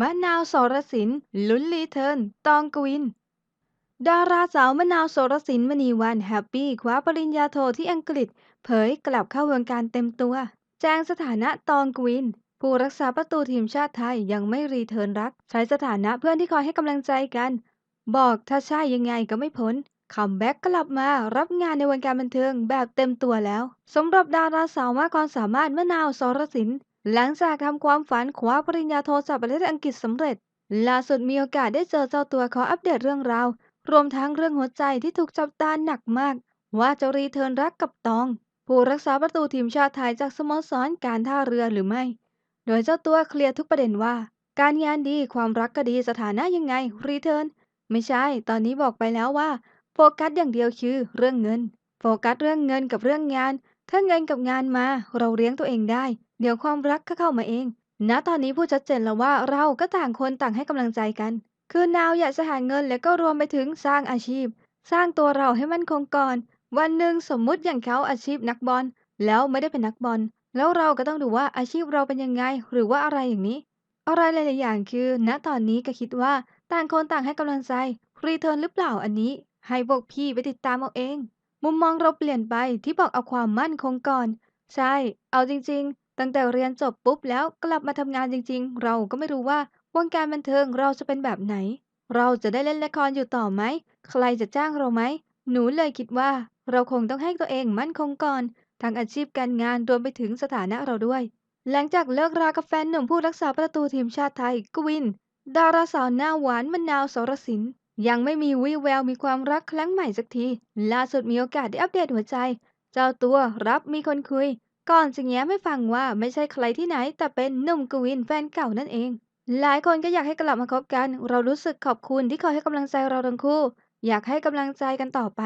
มะนาวสรสินลุ้นรีเทิร์นตองกวิน ดาราสาวมะนาวสรสินมณีวันแฮปปี้คว้าปริญญาโทที่อังกฤษ เผยกลับเข้าวงการเต็มตัว แจ้งสถานะตองกวิน ผู้รักษาประตูทีมชาติไทยยังไม่รีเทิร์นรัก ใช้สถานะเพื่อนที่คอยให้กำลังใจกัน บอกถ้าใช่ยังไงก็ไม่พ้นคัมแบ็กกลับมารับงานในวงการบันเทิงแบบเต็มตัวแล้วสำหรับดาราสาวมากความสามารถมะนาวสรสิน หลังจากทำความฝันคว้าปริญญาโทจากประเทศอังกฤษสำเร็จ ล่าสุดมีโอกาสได้เจอเจ้าตัวขออัปเดตเรื่องราว รวมทั้งเรื่องหัวใจที่ถูกจับตาหนักมาก ว่าจะรีเทิร์นรักกับตอง ผู้รักษาประตูทีมชาติไทยจากสโมสรการท่าเรือหรือไม่ โดยเจ้าตัวเคลียร์ทุกประเด็นว่า การงานดีความรักก็ดีสถานะยังไงรีเทิร์นไม่ใช่ ตอนนี้บอกไปแล้วว่า โฟกัสอย่างเดียวคือเรื่องเงิน โฟกัสเรื่องเงินกับเรื่องงาน ถ้าเงินกับงานมาเราเลี้ยงตัวเองได้ เดี๋ยวความรักก็เข้ามาเอง ณ ตอนนี้พูดชัดเจนแล้วว่าเราก็ต่างคนต่างให้กำลังใจกัน คือนาวอยากจะหาเงินและก็รวมไปถึงสร้างอาชีพ สร้างตัวเราให้มั่นคงก่อน วันหนึ่งสมมุติอย่างเขาอาชีพนักบอล แล้วไม่ได้เป็นนักบอล แล้วเราก็ต้องดูว่าอาชีพเราเป็นยังไง หรือว่าอะไรอย่างนี้ อะไรหลายๆอย่างคือ ณ ตอนนี้ก็คิดว่าต่างคนต่างให้กำลังใจ รีเทิร์นหรือเปล่าอันนี้ ให้พวกพี่ไปติดตามเอาเอง มุมมองเราเปลี่ยนไปที่บอกเอาความมั่นคงก่อน ใช่ เอาจริง ๆ ตั้งแต่เรียนจบปุ๊บแล้วกลับมาทำงานจริง ๆ เราก็ไม่รู้ว่าวงการบันเทิงเราจะเป็นแบบไหน เราจะได้เล่นละครอยู่ต่อไหม ใครจะจ้างเราไหม หนูเลยคิดว่า เราคงต้องให้ตัวเองมั่นคงก่อนทั้งอาชีพการงานรวมไปถึงสถานะเราด้วย หลังจากเลิกรากับแฟนหนุ่มผู้รักษาประตูทีมชาติไทยกวิน ดาราสาวหน้าหวานมะนาวสรสินยังไม่มีวี่แววมีความรักครั้งใหม่สักที ล่าสุดมีโอกาสได้อัปเดตหัวใจ เจ้าตัวรับมีคนคุย ก่อนจะแง้มให้ฟังว่าไม่ใช่ใครที่ไหน แต่เป็นหนุ่มกวินแฟนเก่านั่นเอง หลายคนก็อยากให้กลับมาคบกัน เรารู้สึกขอบคุณที่คอยให้กำลังใจเราทั้งคู่ อยากให้กำลังใจกันต่อไป